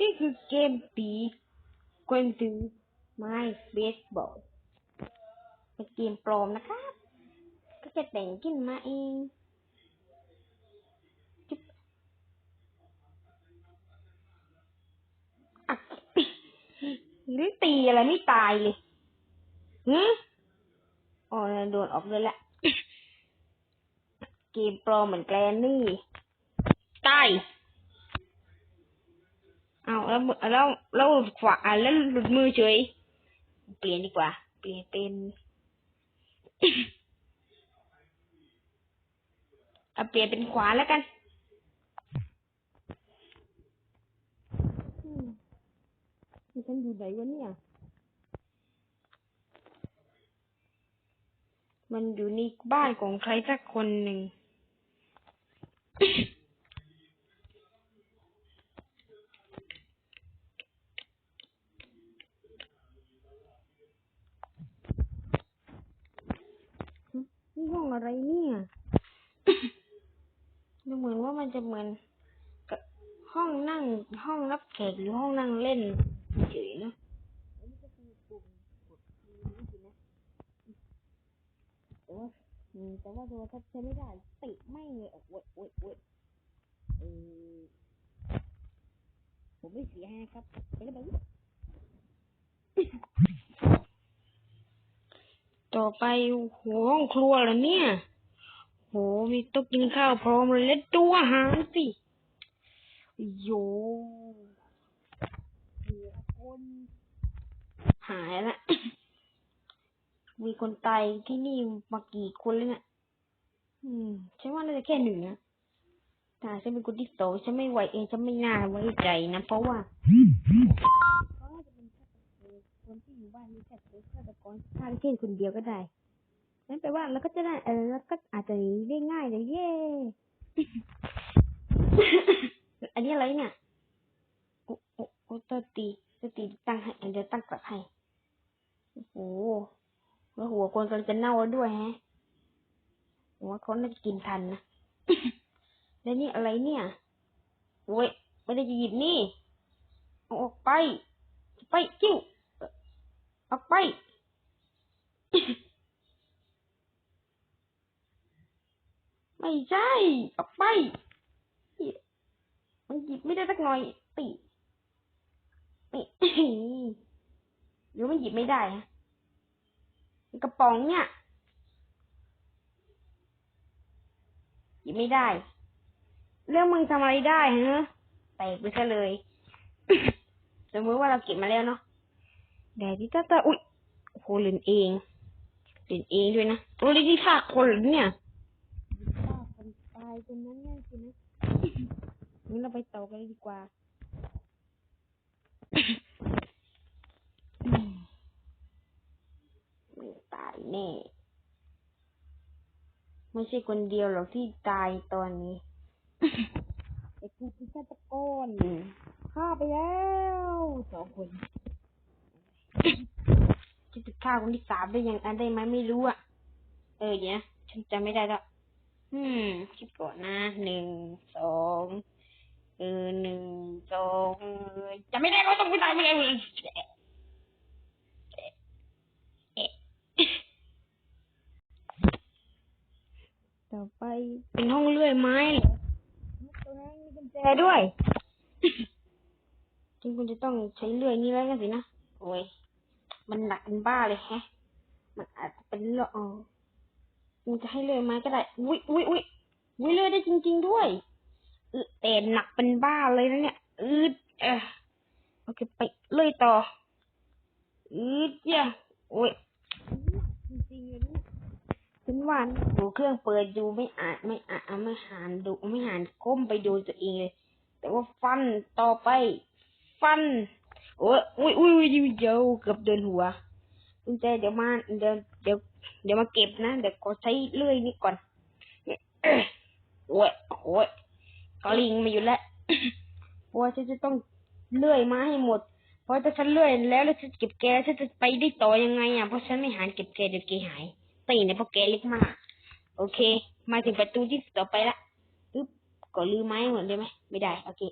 นี่คือเกมปีกวนซื้อไม้เบสบอลเป็นเกมปลอมนะครับ ก็จะแต่งขึ้นมาเองจิ๊บอะหรือตีอะไรไม่ตายเลยหืมอ๋อโดนออกเลยแหละเกมปลอมเหมือนแกลนนี่ตาย เอาแล้วมือแล้วแล้วหลุดขวาอะแล้วหลุดมือเฉย เปลี่ยนดีกว่า เปลี่ยนเป็นเอาเปลี่ยนเป็นขวาแล้วกันอืมนี่ฉันอยู่ไหนวะเนี่ย มันอยู่ในบ้านของใครสักคนหนึ่ง นี่ห้องอะไรเนี่ย ดูเหมือนว่ามันจะเหมือนกับห้องนั่ง ห้ องรับแขกหรือห้องนั่งเล่นเฉยๆเนอะแต่ว่าอืมแต่ว่าโทรศัพท์ใช้ไม่ได้ติดไม่เลยออกเว้ยเว้ยเว้ยเออผมไม่เสียให้ครับไปแล้วไปแล้วต่อไปโหห้องครัวเหรอเนี่ย โหมีโต๊ะกินข้าวพร้อมเลยแล้วดูอาหารสิโยเหลือคน หายละมีคนตายที่นี่มากี่คนแล้วเนี่ยอืมฉันว่าน่าจะแค่หนึ่งนะแต่ฉันเป็นคนที่โตฉันไม่ไหวเองฉันไม่น่าไว้ใจนะเพราะว่าเขาน่าจะเป็นคนที่อยู่บ้านนี้แค่เป็นฆาตกรฆ่าได้แค่คนเดียวก็ได้นั่นแปลว่าเราก็จะได้เออแล้วก็อาจจะหนีได้ง่ายเลยเย่อันนี้อะไรเนี่ยโอ้โอ้โอ้ตัวตีตัวตีตั้งให้เดี๋ยวตั้งกลับให้ โอ้แล้วหัวคนกำลังจะเน่าแล้วด้วยแฮะผมว่าเขาน่าจะกินทันนะแล้วนี่อะไรเนี่ยโอ้ยไม่ได้จะหยิบนี่เอาออกไป ไปจิ้วออกไปไม่ใช่ออกไปมันหยิบไม่ได้สักหน่อยตินี่หรือมันหยิบไม่ได้ฮะ กระป๋องเนี่ยหยิบไม่ได้ เรื่องมึงทำอะไรได้ฮะแตกไปซะเลย สมมติว่าเราเก็บมาแล้วเนาะแดดที่ตาตาอุ้ยโหเล่นเองเล่นเองด้วยนะตัวนี้ที่ฆ่าคนเหรอเนี่ยฆ่าคนตายคนนั้นง่ายสินะงั้นเราไปต่อกันดีกว่า ตายแน่ ไม่ใช่คนเดียวหรอกที่ตายตอนนี้ไอ้กูคือฆาตกรฆ่าไปแล้วสองคนจะจะฆ่าคนที่สามได้ยังอันได้ไหมไม่รู้อะ เออเดี๋ยวฉันจำไม่ได้แล้วอืมคิดก่อนนะหนึ่งสองเออหนึ่งสองจำไม่ได้ว่าต้องไปตายไม่ได้เลย ต่อไปเป็นห้องเลื่อยไม้ตรงนั้นมีกุญแจด้วยจริงคุณจะต้องใช้เลื่อยนี้แล้วกันสินะโอ้ยมันหนักเป็นบ้าเลยแฮะ มันอาจจะเป็นเลื่อยอ๋อมันจะให้เลื่อยไม้ก็ได้อุ้ยอุ้ยอุ้ยอุ้ยเลื่อยได้จริง ๆด้วยแต่หนักเป็นบ้าเลยนะเนี่ยอืดเออโอเคไปเลื่อยต่ออืดเนี่ยโอ้ยจริงๆเลยเนี่ย ฉันว่าดูเครื่องเปิดดูไม่อ่านไม่อ่านไม่หานดูไม่หานก้มไปดูตัวเองเลยแต่ว่าฟันต่อไป ฟันโอ้ยอุ้ยอุ้ยอุ้ยเดียวเกือบเดินหัวกุญแจเดี๋ยวมาเดี๋ยวเดี๋ยวเดี๋ยวมาเก็บนะเดี๋ยวขอใช้เลื่อยนี่ก่อนโอ้ยโอ้ยก็ลิงมาอยู่แล้วเพราะว่าฉันจะต้องเลื่อยมาให้หมด เพราะถ้าฉันเลื่อยแล้วแล้วฉันเก็บแกฉันจะไปได้ต่อยังไงอะเพราะฉันไม่หาเก็บแกเดี๋ยวแกหาย ตีเนี่ยเพราะแกเล็กมาก โอเค มาถึงประตูที่ต่อไปละปึ๊บก็ลืมไม้หมดได้ไหมไม่ได้ โอเค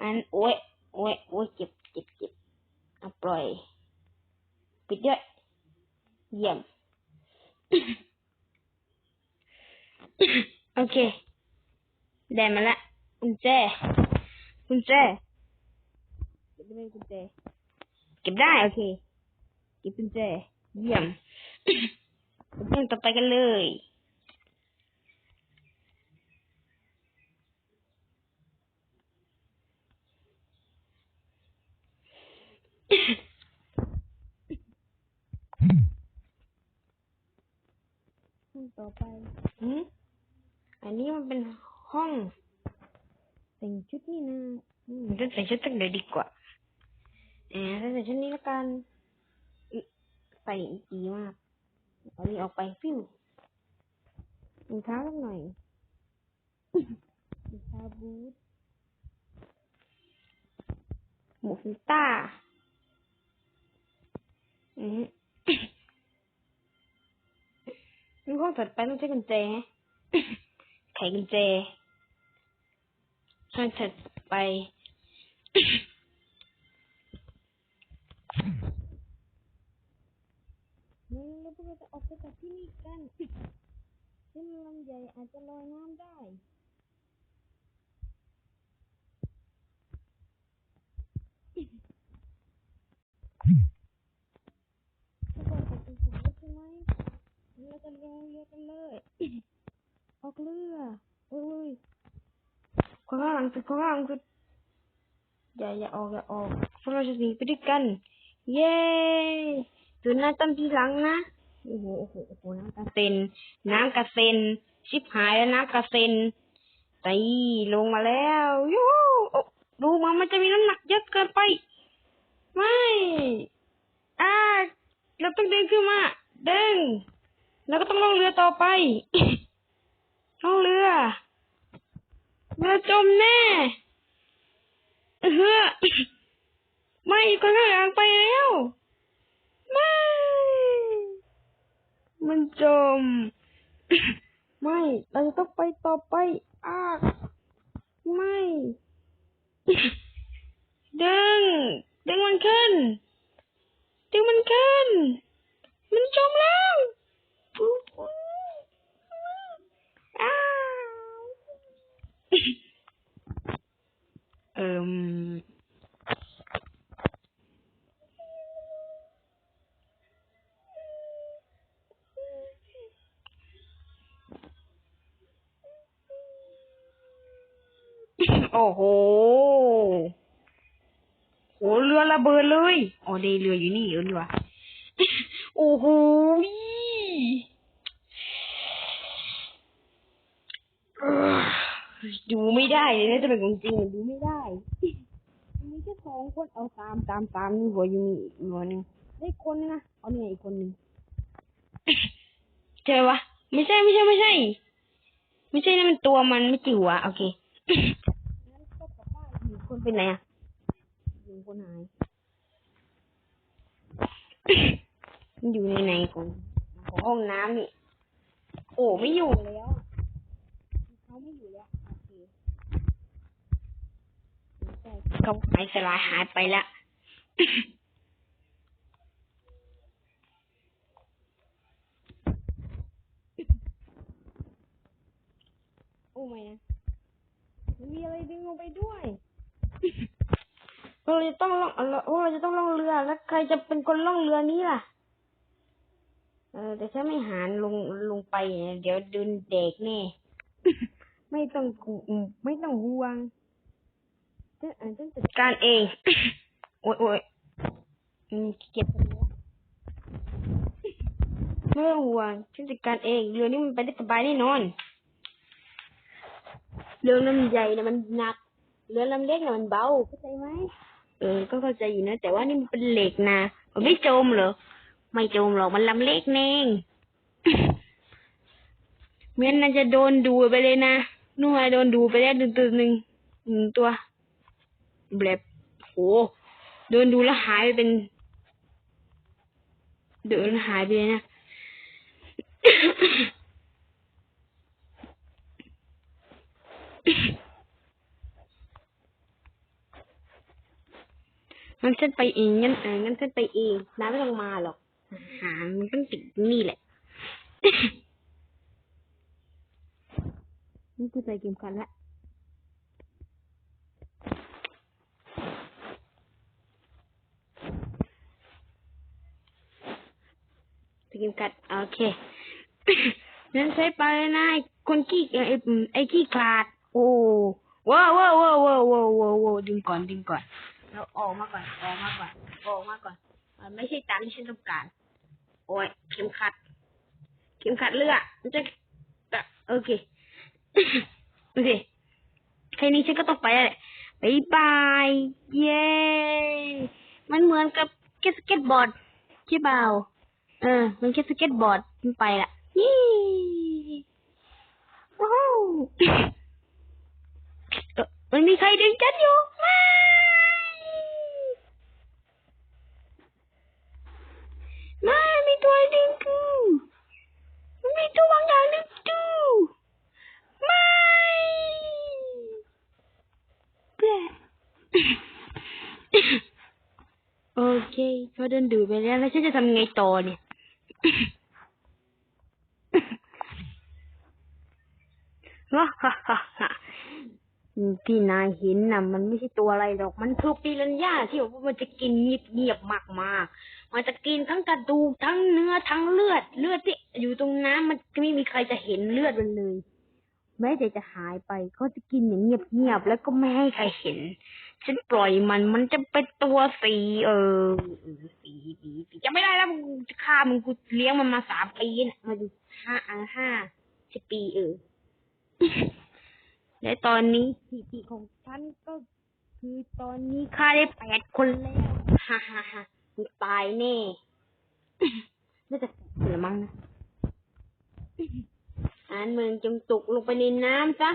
อันโอ้ยโอ้ยโอ้ยเจ็บเจ็บเจ็บเอาปล่อย ปิดด้วย เยี่ยม โอเค ได้มาละกุญแจกุญแจเก็บได้ไหมกุญแจเก็บได้ โอเค เก็บกุญแจ เยี่ยม เรื่องต่อไปกันเลยห้องต่อไปหืมอันนี้มันเป็นห้องแต่งชุดนี่นะอืมจะแต่งชุดตั้งเดี๋ยวดีกว่าออถ้าแต่งชุดนี้และกันใส่ดีมาก เอานี้ออกไปฟิวรองเท้าสักหน่อยรองเท้าบูทหมวกซิต้าอือฮึนี่ห้องถัดไปต้องใช้กุญแจฮะไขกุญแจห้องถัดไป นี่เราพว กเราจะออกไปจากที่นี่กันซึ่งลำใหญ่อาจจะลอยน้ำได้ทุกคนจะเป็นผมใช่ไหมเราจะลงเรือกันเลย ออกเรือโอ้ยข้างล่างสุดข้างล่างสุดอย่าอย่าออกอย่าออกพวกเราจะหนีไปด้วยกัน เย้ดูหน้าตั้มทีหลังนะ โอ้โหโอ้โหโอ้โหน้ำกระเซ็น น้ำกระเซ็น ชิบหายแล้วน้ำกระเซ็นตีลงมาแล้วยูโอ้ดูมันมันจะมีน้ำหนักเยอะเกินไป ไม่อ่าเราต้องเดินขึ้นมา เดินแล้วก็ต้องล่องเรือต่อไปล่องเรือ เรือจมแน่เออไม่คนข้างหลังไปแล้ว ไม่ มันจม ไม่เราจะต้องไปต่อไปอ้าไม่ ดึง ดึงมันขึ้น ดึงมันขึ้น มันจมแล้วอ้าวเอิมโอ้โห โอ้เรือระเบิดเลยอ๋อเดเรืออยู่นี่เออเรือ โอ้โหเอ้อดูไม่ ได้เลยนจะเป็นของจริงดูไม่ได้มีแค่สองคนเอาตามตามตามนี่หัวอยู่นี่อีกหัวหนึ่งได้คนนึงนะเอาเนี่ยอีกคนนึงเจอวะไม่ใช่ไม่ใช่ไม่ใช่ ไม่ใช่นี่มันตัวมันไม่จิ๋วอะโอเคงั้นก็กลับบ้านอีกคนเป็นไหนอะอีกคนหายมันอยู่ในไหนของของห้องน้ำนี่โอ้ไม่อยู่แล้วเขาไม่อยู่แล้ว เขาหายสลายหายไปละโอ้ไม่นะมีอะไรดึงลงไปด้วยเราจะต้องล่องเราเราจะต้องล่องเรือแล้วใครจะเป็นคนล่องเรือนี้ล่ะ เออ แต่ฉันไม่หารลงลงไป เดี๋ยวโดนเด็กแน่ ไม่ต้องกูไม่ต้องห่วง ฉันอ่านฉันจัดการเองโอ้ยโอ้ยอืมเก็บคนนี้ไม่ต้องห่วงฉันจัดการเองเรือนี้มันไปได้สบายแน่นอนเรือลำใหญ่เนี่ยมันหนักเรือลำเล็กเนี่ยมันเบาเข้าใจไหมเออ ก็เข้าใจอยู่นะ แต่ว่านี่มันเป็นเหล็กนะมันไม่จมเหรอ ไม่จมหรอก มันลำเล็กเองเมียนน่าจะโดนดูดไปเลยนะนู่นไงโดนดูดไปแล้วตัวหนึ่งหนึ่งตัว แบบโหโดนดูแล้วหายไปเป็น เดินหายไปเลยนะงั้นฉันไปเองงั้นเอองั้นฉันไปเองน้าไม่ต้องมาหรอก หา มันต้องติดนี่แหละ นี่กูใส่เกมกันละใส่เกิมกัดโอเคงั้นใช้ไปเลยนะคนขี้ไอ้ไอ้ขี้ขาด โอ้ว้าวว้าวว้าวว้าวว้าวว้าวว้าดึงก่อนดึงก่อนเราออกมาก่อนออกมาก่อนออกมาก่อนมันไม่ใช่ตามที่ฉันต้องการ โอ้ยเข็มขัด เข็มขัดเลือดมันจะโอเคโอเคแค่นี้ฉันก็ต้องไปแล้วแหละบายบายเย้มันเหมือนกับสเก็ตบอร์ดใช่เปล่า เออ มันแค่สเก็ตบอร์ดมันไปละยี่ว้าวมันมีใครดึงฉันอยู่ไม่ไม่มีตัวดึงกูมีตัวบางอย่างดึงกูไม่แปะโอเคเขาเดินดูไปแล้วแล้วฉันจะทำไงต่อเนี่ย ฮ่าฮ่าฮ่าที่นายเห็นน่ะ มันไม่ใช่ตัวอะไรหรอก มันคือปิรันย่าที่บอกว่ามันจะกินเงียบๆมากมากมันจะกินทั้งกระดูกทั้งเนื้อทั้งเลือด เลือดที่อยู่ตรงน้ำมันไม่มีใครจะเห็นเลือดมันเลยแม้แต่จะหายไปเขาจะกินอย่างเงียบๆแล้วก็ไม่ให้ใครเห็น ฉันปล่อยมันมันจะเป็นตัวสี เออสีสีสีจะไม่ได้แล้วกูจะฆ่ามึงกูเลี้ยงมันมาสามปีน่ะมาดูห้าอ่าห้าสิบปีเออและตอนนี้สถิติของฉันก็คือตอนนี้ฆ่าได้แปดคนแล้วฮ่าฮ่าฮ่ามึงตายแน่น่าจะเสียมั้งนะอ่านมึงจงตกลงไปในน้ำซะ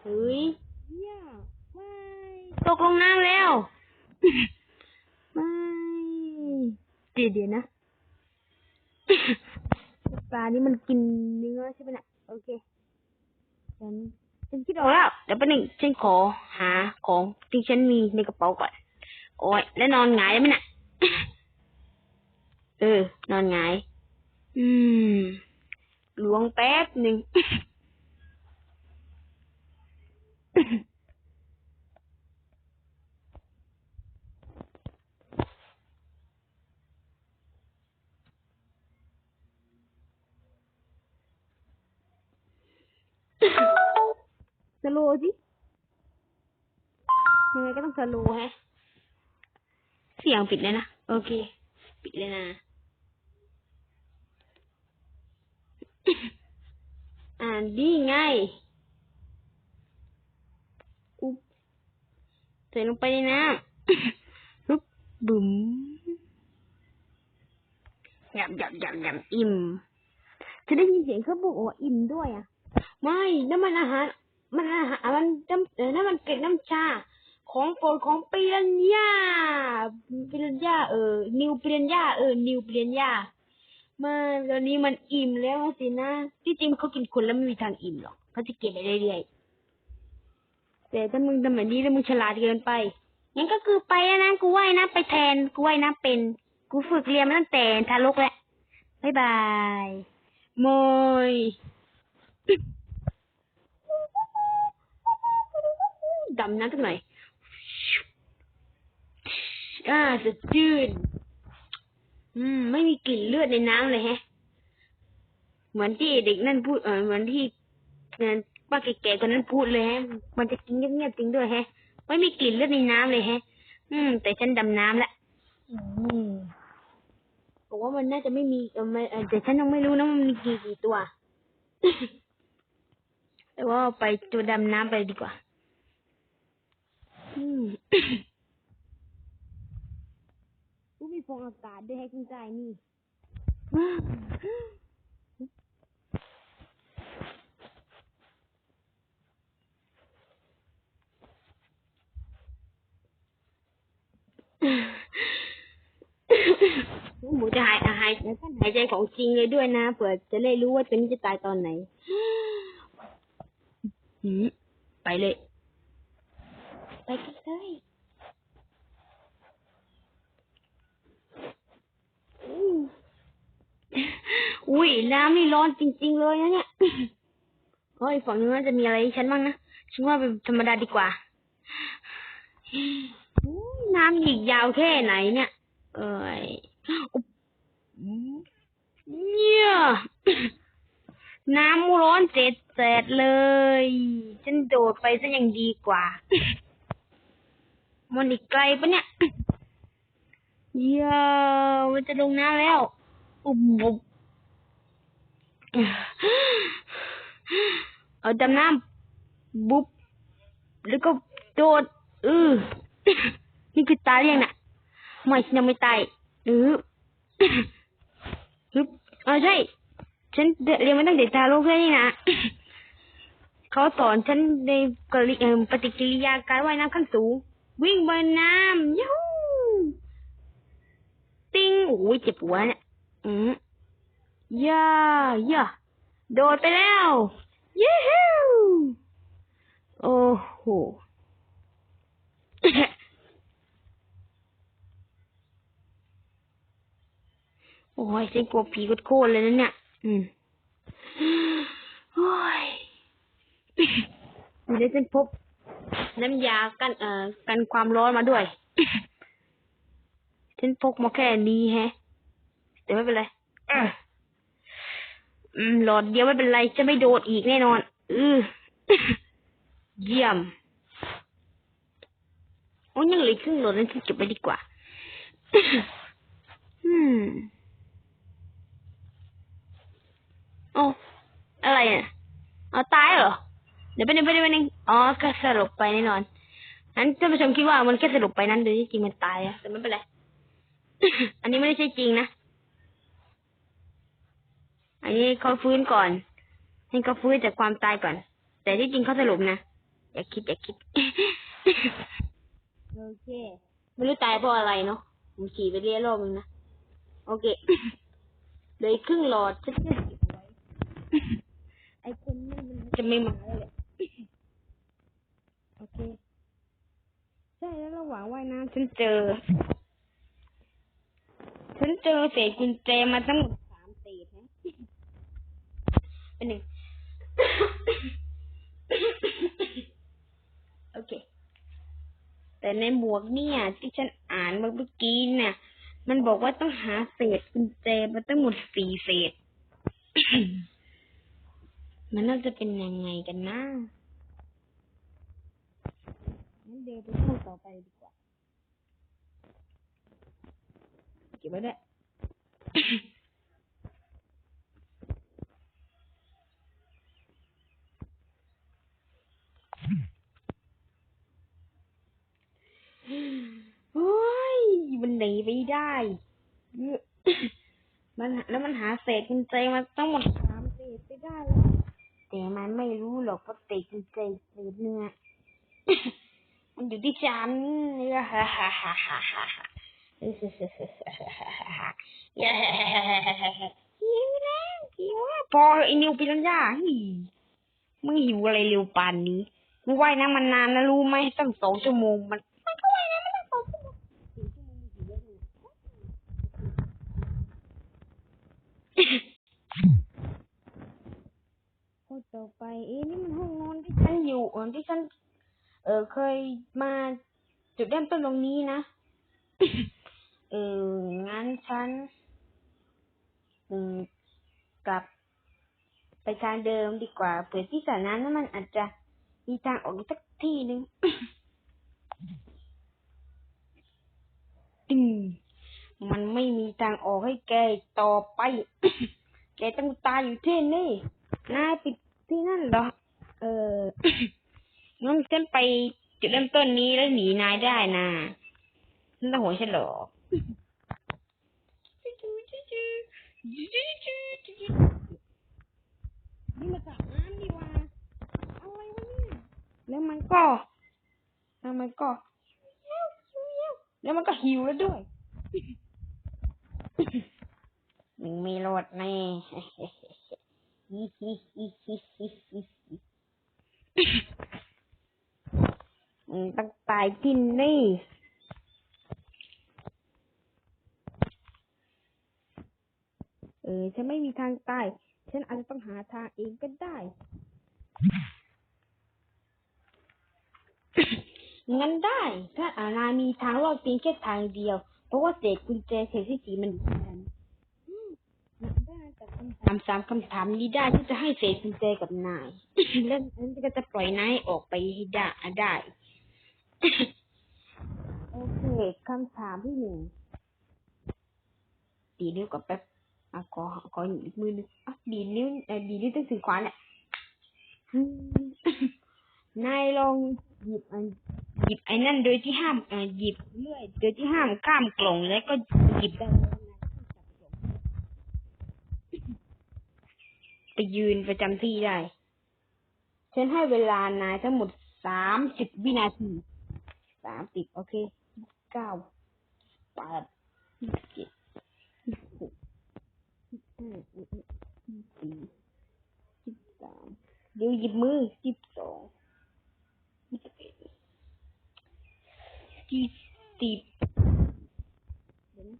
เฮ้ย ตกลงน้ำแล้ว ไม่เดี๋ยวเดี๋ยวนะ ปลานี่มันกินเนื้อใช่ไหมน่ะ โอเค ฉัน ฉันคิดออกแล้ว เดี๋ยวแป๊บหนึงฉันขอหาของที่ฉันมีในกระเป๋าก่อน โอ้ย แล้วนอนหงายได้ไหมน่ะ เออ นอนหงาย อืมหลวงแป๊บหนึ่ง สโลว์สิยังไงก็ต้องสโลว์แส่ลงไปในน้ำปุ๊บบุ๋มยำยำยำยำอิ่มจะได้ยินเสียงเขาบอกว่าอิ่มด้วยอะ ไม่นั่นมันอาหาร มันอาหารมันน้ำเออนั่นมันเกล็ดน้ำชา ของโปรดของปิรันย่าปิรันย่าเออ นิวปิรันย่าเออ นิวปิรันย่ามาตอนนี้มันอิ่มแล้วสินะ ที่จริงเขากินคนแล้วไม่มีทางอิ่มหรอกเขาจะเก็บไปเรื่อยๆ แต่ถ้ามึงทำแบบนี้แล้วมึงฉลาดเกินไปงั้นก็คือไปแล้วนะกูว่ายน้ำไปแทนกูว่ายน้ำเป็น กูฝึกเรียนมาตั้งแต่ทารกแล้วบ๊ายบายโมยดำน้ำสักหน่อยอ่าสดชื่นอืม ไม่มีกลิ่นเลือดในน้ำเลยแฮะ เหมือนที่เด็กนั่นพูดเออเหมือนที่เอ่อ ป้าแก่ๆคนนั้นพูดเลยแฮะ มันจะกินเงียบๆจริงด้วยแฮะ ไม่มีกลิ่นเลือดในน้ำเลยแฮะ อืม แต่ฉันดำน้ำละอืมบอกว่ามันน่าจะไม่มีเออไม่เออแต่ฉันยังไม่รู้นะมันมีกี่กี่ตัว แต่ว่าไปตัวดำน้ำไปดีกว่า อืมกูมีฟองอากาศด้วยให้คุณใจนี่ายใจของจริงเลยด้วยนะเผื่อจะได้รู้ว่าตัวนี้จะตายตอนไหนไปเลย ไปกันเลยอุ้ยน้ำนี่ร้อนจริง ๆ เลยนะเนี่ยเฮ้ยฝั่งนู้นจะมีอะไรฉันบ้างนะฉันว่าเป็นธรรมดาดีกว่าน้ำหยิกยาวแค่ไหนเนี่ย เอ้ย เนี่ยน้ำร้อนเจ็ดแสดเลย ฉันโดดไปซะยังดีกว่า มันอีกไกลปะเนี่ยเยอะมันจะลงน้ำแล้ว อุบบุบเอาดำน้ำบุบแล้วก็โดดเออนี่คือตายหรือยังน่ะ ไม่ฉันยังไม่ตายเออ ฮึบเออใช่ ฉันเรียนมาตั้งแต่ทารกเลยนี่นะเขาสอนฉันในกริเออปฏิกิริยาการว่ายน้ำขั้นสูง วิ่งบนน้ำยูหูติ้งโอ้ยเจ็บหัวเนี่ยอืมย่าย่าโดดไปแล้วยูฮูโอ้โห โอ้ยฉันกลัวผีโคตรเลยนะเนี่ย อืมโอ้ยเดี๋ยวฉันพบ น้ำยากันเอ่อกันความร้อนมาด้วยฉันพกมาแค่นี้แฮะแต่ไม่เป็นไรอืมหลอดเดียวไม่เป็นไร จะไม่โดดอีกแน่นอน อือเยี่ยมโอ้ยยังเหลือครึ่งหลอดนั้นฉันเก็บไว้ดีกว่า อืมโอ้อะไรอะเอาตายเหรอ เดี๋ยวไปหนึ่งไปหนึ่งไปหนึ่งอ๋อแค่สลบไปแน่นอนนั้นท่านผู้ชมคิดว่ามันแค่สลบไปนั้นโดยที่จริงมันตายอะแต่ไม่เป็นไร อันนี้ไม่ได้ใช่จริงนะ อันนี้เขาฟื้นก่อน ให้เขาฟื้นจากความตายก่อน แต่ที่จริงเขาสลบนะ อย่าคิดอย่าคิด โอเค ไม่รู้ตายเพราะอะไรเนาะ ผมขี่ไปเรียรอบนึงนะ โอเค เลยครึ่งหลอดฉันจะเก็บไว้ ไอ้คนนี่มัน จะไม่มาแล้วแหละโอเค ใช่แล้วระหว่างว่ายน้ำฉันเจอ ฉันเจอเศษกุญแจมาทั้งหมดสามเศษนะเป็นหนึ่งโอเค แต่ในหมวกเนี่ยที่ฉันอ่านเมื่อกี้เนี่ยมันบอกว่าต้องหาเศษกุญแจมาทั้งหมดสี่เศษ มันน่าจะเป็นยังไงกันนะงั้นเดินไปห้องต่อไปดีกว่า เก็บไว้ด้วยโอ้ย มันหนีไปได้ มันแล้วมันหาเศษกุญแจมาทั้งหมดสามเศษไปได้แล้ว แต่มันไม่รู้หรอกว่าเศษกุญแจเศษเนื้อ มันอยู่ที่ฉันนี่ยฮ่าฮ่าฮ่าฮ่าฮ่าฮ่าหิวแล้วหิวแล้วพอไอ้นิวปิรัญญาฮ้ยมึงหิวอะไรเร็วปานนี้มึงว่ายน้ำมันนานนะรู้ไหมตั้งสองชั่วโมงมันมันก็ว่ายน้ำมาตั้งสองชั่วโมงสี่ชั่วโมงมึงหิวแล้ว ดูข้อต่อไป เอ๊ะนี่มันห้องนอนที่ฉันอยู่เออที่ฉัน เออเคยมาจุดเริ่มต้นตรงนี้นะ เอองั้นฉัน อืมกลับไปทางเดิมดีกว่า เผื่อที่สระน้ำนั้นมันอาจจะมีทางออกอีกสักที่หนึ่งตึงมันไม่มีทางออกให้แกอีกต่อไป แกต้องตายอยู่ที่นี่นายปิด ที่นั่นเหรอ เอองั้นฉันไปจุดเริ่มต้นนี้แล้วหนีนายได้นะฉันต้องหัวฉันหรอกนี่มาจากน้ำดีว่าอะไรวะเนี่ยแล้วมันก็แล้วมันก็ แล้วมันก็หิวแล้วด้วยมึงไม่รอดแน่มึง ต้องตายที่นี่เออฉันไม่มีทางตาย ฉันอาจจะต้องหาทางเองก็ได้ งั้นได้ถ้าอาณามีทางรอดเพียงแค่ทางเดียว เพราะว่าเศษกุญแจเศษที่สีมันอยู่ที่นั้น มได้แต่คำถามสามคำถามนี้ได้ที่จะให้เศษกุญแจกับนาย แล้วฉันก็จะปล่อยนายออกไปให้ได้ได้ โอเคคำถามที่หนึ่งดีดนิ้วกับแป๊บอะขอขออีกมือหนึงอะดีดนิ้วเอ่อดีดนิ้วตั้งสี่ขวาเนี่ยอืมนายลองหยิบอันหยิบไอ้นั่นโดยที่ห้ามเอ่อหยิบเลื่อยโดยที่ห้ามข้ามกล่องแล้วก็หยิบได้แล้วนายก็จับกล่อง ไปยืนประจำที่ได้ ฉันให้เวลานายทั้งหมดสามสิบวินาทีสามสิบโอเคเก้าแปดยี่สิบเจ็ดยี่สิบหกยี่สิบห้ายี่สิบสี่ยี่สิบสามเดี๋ยวหยิบมือยี่สิบสองยี่สิบเอ็ดยี่สิบเดี๋ยวนะ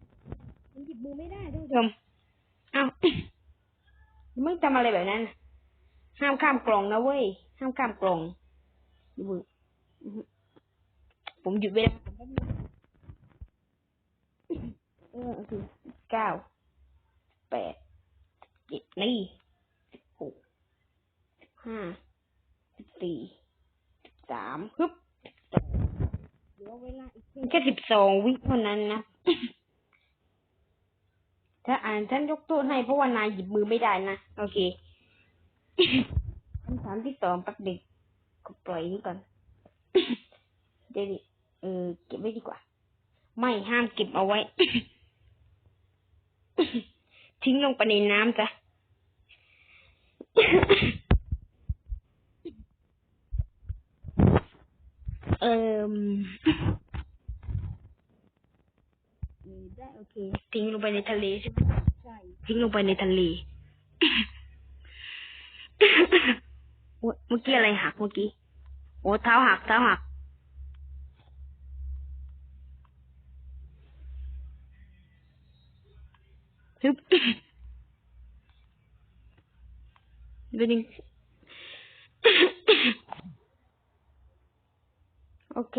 มันหยิบมือไม่ได้ท่านผู้ชมอ้าว มึงทำอะไรแบบนั้น ห้ามข้ามกล่องนะเว้ย ห้ามข้ามกล่องหยิบมืออื้อหือผมหยุดเวลาผมแป๊บนึงเออโอเคเก้าแปดเจ็ดนี่สิบหกห้าสิบสี่สิบสามฮึบสองเหลือเวลาอีกเพียงแค่สิบสองวิเท่านั้นนะ ถ้าอ่านฉันยกโทษให้เพราะว่านายหยิบมือไม่ได้นะโอเคคำถามที่สองแป๊บเด็กก็ปล่อยนี้ก่อนเดี๋ยวเออเก็บไว้ดีกว่า ไม่ห้ามเก็บเอาไว้ ทิ้งลงไปในน้ำจ้ะเอ่มเออ ได้โอเคทิ้งลงไปในทะเลใช่ไหมใช่ทิ้งลงไปในทะเลโอ๊ยเมื่อกี้อะไรหักเมื่อกี้ โอ้เท้าหักเท้าหัก ฮึบดูดิโอเค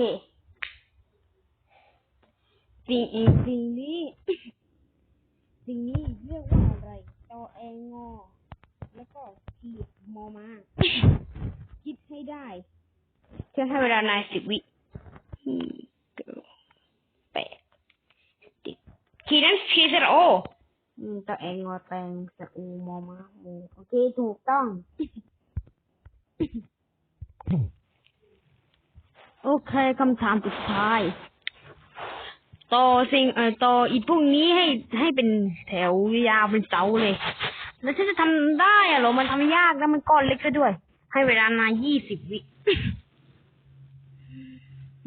สิ่งอีกสิ่งนี้ สิ่งนี้เรียกว่าอะไรตอแองอ แล้วก็ขีดมอมาคิดให้ได้เชื่ให้เวลานายสิบวิเก้าแปดสิบขีดนั้นขีดสระโอตอแองอแตงสระอูมอมาโมโอเคถูกต้อง โอเคคำถามสุดท้าย ต่อสิ่งเอ่อต่ออีพวกนี้ให้ให้เป็นแถวยาวเป็นเสาเลย แล้วฉันจะทำได้อะเหรอ มันทำยากแล้วมันก้อนเล็กซะด้วย ให้เวลานายี่สิบวิ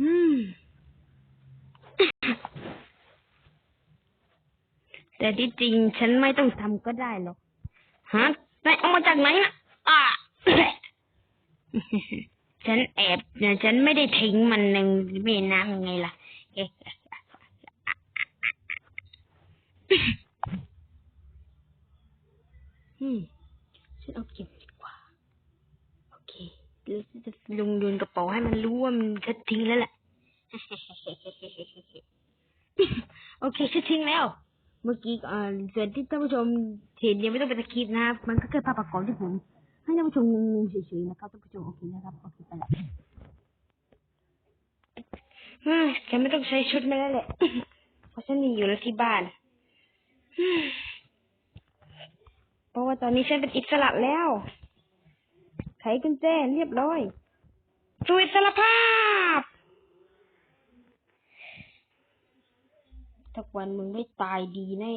อืมแต่ที่จริงฉันไม่ต้องทำก็ได้หรอก ฮะนายเอามาจากไหนนะอ่าฉันแอบเนี่ยฉันไม่ได้ทิ้งมันในแม่น้ำยังไงล่ะเอืมฉันเอาเก็บดีกว่า โอเคแล้วฉันจะลงโยนกระเป๋าให้มันรู้ว่ามันฉันทิ้งแล้วแหละ โอเคฉันทิ้งแล้ว เมื่อกี้เอ่อส่วนที่ท่านผู้ชมเห็นยังไม่ต้องเป็นสคริปต์นะครับ มันก็แค่ภาพประกอบที่ผมให้ท่านผู้ชมงงๆเฉยๆนะครับท่านผู้ชมโอเคนะครับโอเคไปละฉันไม่ต้องใช้ชุดมาแล้วแหละ เพราะฉันมีอยู่แล้วที่บ้าน เพราะว่าตอนนี้ฉันเป็นอิสระแล้วไขกุญแจเรียบร้อยสู่อิสระภาพสักวันมึงไม่ตายดีแน่